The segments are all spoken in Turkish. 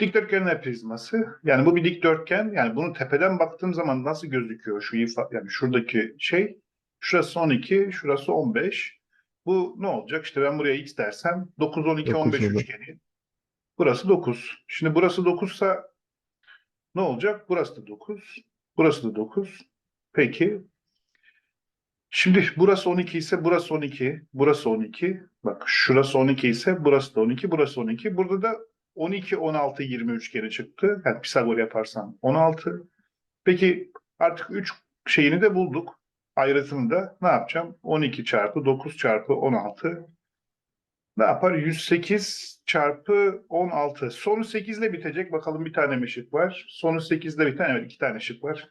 Dikdörtgenler prizması. Yani bu bir dikdörtgen. Yani bunu tepeden baktığım zaman nasıl gözüküyor şu ifa yani şuradaki şey. Şurası 12, şurası 15. Bu ne olacak? İşte ben buraya x dersem 9, 12, 9 15 olur. üçgeni. Burası 9. Şimdi burası 9 sa ne olacak? Burası da 9. Burası da 9. Peki. Şimdi burası 12 ise burası 12. Burası 12. Bak şurası 12 ise burası da 12. Burası 12. Burada da 12, 16, 20 üçgeni çıktı. Yani Pisagor yaparsam 16. Peki artık 3 şeyini de bulduk. Ayrıtını da ne yapacağım? 12 çarpı 9 çarpı 16 ne yapar? 108 çarpı 16. Sonu 8 ile bitecek. Bakalım bir tane mi var? Sonu 8 ile biten evet iki tane şık var.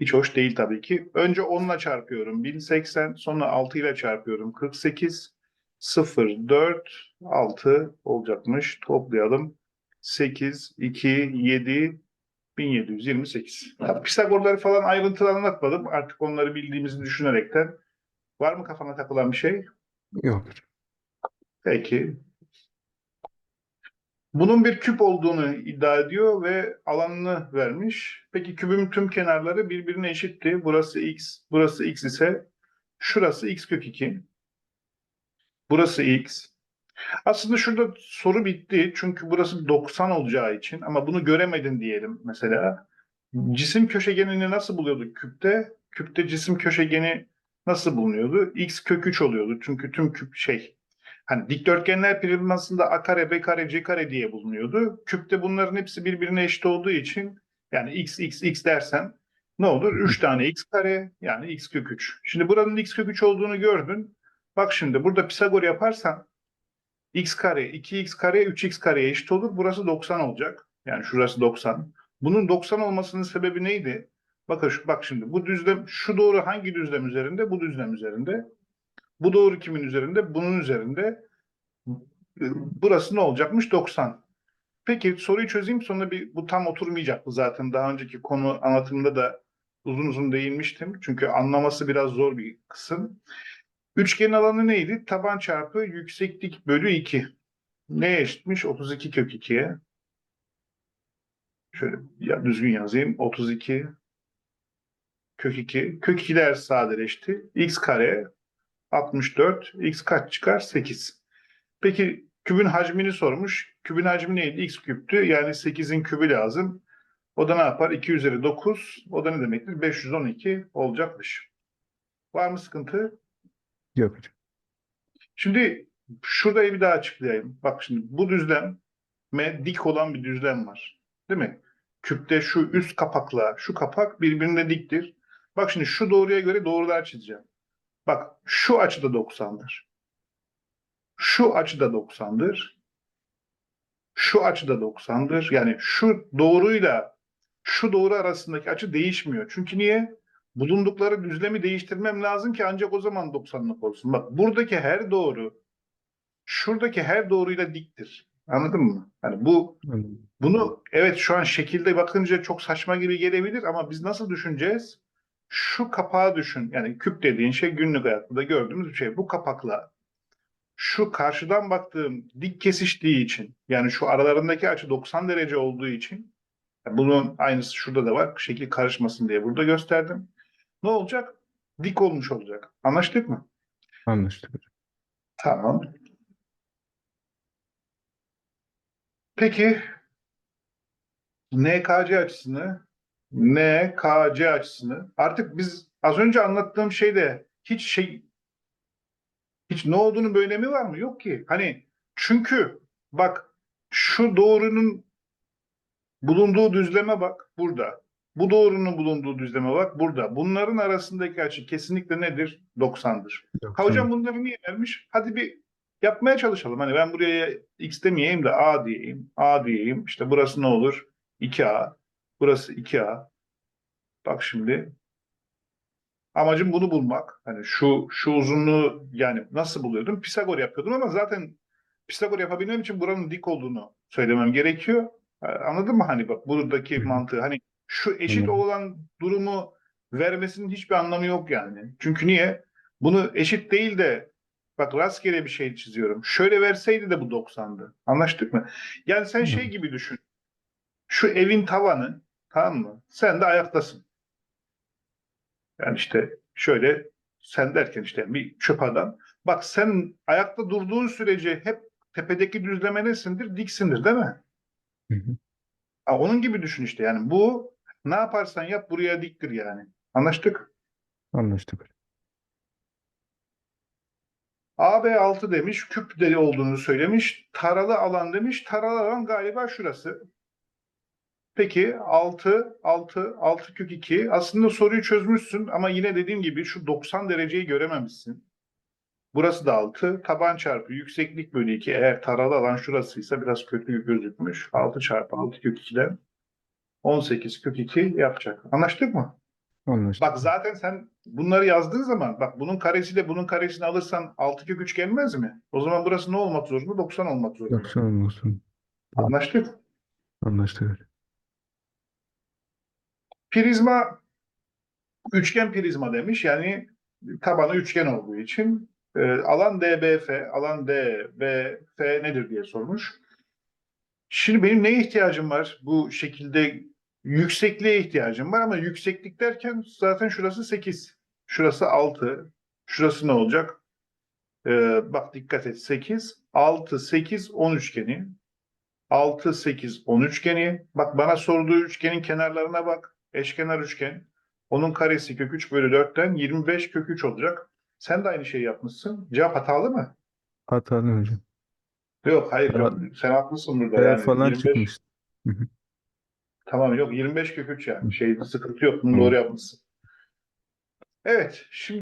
Hiç hoş değil tabii ki. Önce 10 ile çarpıyorum. 1080. Sonra 6 ile çarpıyorum. 48. 0, 4, 6 olacakmış. Toplayalım. 8, 2, 7, 1728. Tabii Pisagorları falan ayrıntılı anlatmadım. Artık onları bildiğimizi düşünerekten. Var mı kafana takılan bir şey? Yok. Peki. Bunun bir küp olduğunu iddia ediyor ve alanını vermiş. Peki kübün tüm kenarları birbirine eşitti. Burası x, burası x ise şurası x kök 2. Burası x. Aslında şurada soru bitti. Çünkü burası 90 olacağı için ama bunu göremedin diyelim mesela. Cisim köşegenini nasıl buluyorduk küpte? Küpte cisim köşegeni nasıl bulunuyordu? x kök 3 oluyordu. Çünkü tüm küp şey Hani dikdörtgenler prizmasında a kare, b kare, c kare diye bulunuyordu. Küpte bunların hepsi birbirine eşit olduğu için yani x, x, x dersen ne olur? 3 tane x kare yani x kök 3. Şimdi buranın x kök 3 olduğunu gördün. Bak şimdi burada Pisagor yaparsan x kare, 2x kare, 3x kareye eşit olur. Burası 90 olacak. Yani şurası 90. Bunun 90 olmasının sebebi neydi? Bakın şu- bak şimdi bu düzlem şu doğru hangi düzlem üzerinde? Bu düzlem üzerinde. Bu doğru kimin üzerinde? Bunun üzerinde. Burası ne olacakmış? 90. Peki soruyu çözeyim sonra bir bu tam oturmayacaktı zaten. Daha önceki konu anlatımında da uzun uzun değinmiştim. Çünkü anlaması biraz zor bir kısım. Üçgen alanı neydi? Taban çarpı yükseklik bölü 2. Neye eşitmiş? 32 kök 2'ye. Şöyle ya düzgün yazayım. 32 kök 2. Kök 2'ler sadeleşti. x kare 64. X kaç çıkar? 8. Peki kübün hacmini sormuş. Kübün hacmi neydi? X küptü. Yani 8'in kübü lazım. O da ne yapar? 2 üzeri 9. O da ne demektir? 512 olacakmış. Var mı sıkıntı? Yok hocam. Şimdi şurayı bir daha açıklayayım. Bak şimdi bu düzlem dik olan bir düzlem var. Değil mi? Küpte şu üst kapakla şu kapak birbirine diktir. Bak şimdi şu doğruya göre doğrular çizeceğim. Bak şu açıda 90'dır. Şu açıda 90'dır. Şu açıda 90'dır. Yani şu doğruyla şu doğru arasındaki açı değişmiyor. Çünkü niye? Bulundukları düzlemi değiştirmem lazım ki ancak o zaman 90'lık olsun. Bak buradaki her doğru şuradaki her doğruyla diktir. Anladın mı? Hani bu bunu evet şu an şekilde bakınca çok saçma gibi gelebilir ama biz nasıl düşüneceğiz? Şu kapağı düşün. Yani küp dediğin şey günlük hayatta da gördüğümüz bir şey. Bu kapakla şu karşıdan baktığım dik kesiştiği için yani şu aralarındaki açı 90 derece olduğu için bunun aynısı şurada da var. Şekil karışmasın diye burada gösterdim. Ne olacak? Dik olmuş olacak. Anlaştık mı? Anlaştık. Tamam. Peki NKC açısını NKC açısını artık biz az önce anlattığım şeyde hiç şey hiç ne olduğunu bir önemi var mı? Yok ki. Hani çünkü bak şu doğrunun bulunduğu düzleme bak burada. Bu doğrunun bulunduğu düzleme bak burada. Bunların arasındaki açı kesinlikle nedir? 90'dır. Yok, Ha hocam tamam. bunları niye vermiş? Hadi bir yapmaya çalışalım. Hani ben buraya x demeyeyim de a diyeyim. A diyeyim. İşte burası ne olur? 2a. Burası 2a. Bak şimdi. Amacım bunu bulmak. Hani şu şu uzunluğu yani nasıl buluyordum? Pisagor yapıyordum ama zaten Pisagor yapabilmem için buranın dik olduğunu söylemem gerekiyor. Anladın mı hani bak buradaki mantığı hani şu eşit Anladım. olan durumu vermesinin hiçbir anlamı yok yani. Çünkü niye? Bunu eşit değil de bak rastgele bir şey çiziyorum. Şöyle verseydi de bu 90'dı. Anlaştık mı? Yani sen şey Hı. gibi düşün. Şu evin tavanı tamam mı? Sen de ayaktasın. Yani işte şöyle sen derken işte bir çöp adam. Bak sen ayakta durduğun sürece hep tepedeki düzleme nesindir? Diksindir değil mi? Hı hı. Onun gibi düşün işte yani bu ne yaparsan yap buraya diktir yani. Anlaştık? Anlaştık. AB 6 demiş, küp de olduğunu söylemiş. Taralı alan demiş. Taralı alan galiba şurası. Peki 6, 6, 6 kök 2. Aslında soruyu çözmüşsün ama yine dediğim gibi şu 90 dereceyi görememişsin. Burası da 6. Taban çarpı yükseklik bölü 2. Eğer taralı alan şurasıysa biraz kötü gözükmüş. 6 çarpı 6 kök 2'den 18 kök 2 yapacak. Anlaştık mı? Anlaştık. Bak zaten sen bunları yazdığın zaman bak bunun karesiyle bunun karesini alırsan 6 kök 3 gelmez mi? O zaman burası ne olmak zorunda? 90 olmak zorunda. 90 olsun. Anlaştık. Anlaştık hocam. Prizma üçgen prizma demiş. Yani tabanı üçgen olduğu için e, alan DBF, alan DBF nedir diye sormuş. Şimdi benim neye ihtiyacım var? Bu şekilde yüksekliğe ihtiyacım var ama yükseklik derken zaten şurası 8. Şurası 6. Şurası ne olacak? E, bak dikkat et 8. 6, 8, 10 üçgeni. 6, 8, 10 üçgeni. Bak bana sorduğu üçgenin kenarlarına bak. Eşkenar üçgen. Onun karesi kök 3 bölü 4'ten 25 kök 3 olacak. Sen de aynı şeyi yapmışsın. Cevap hatalı mı? Hatalı hocam. Yok hayır. Ya- yok. Sen haklısın burada. Yani falan 25 çıkmış. Tamam yok 25 kök 3 yani. Şey sıkıntı yok. Bunu doğru yapmışsın. Evet. Şimdi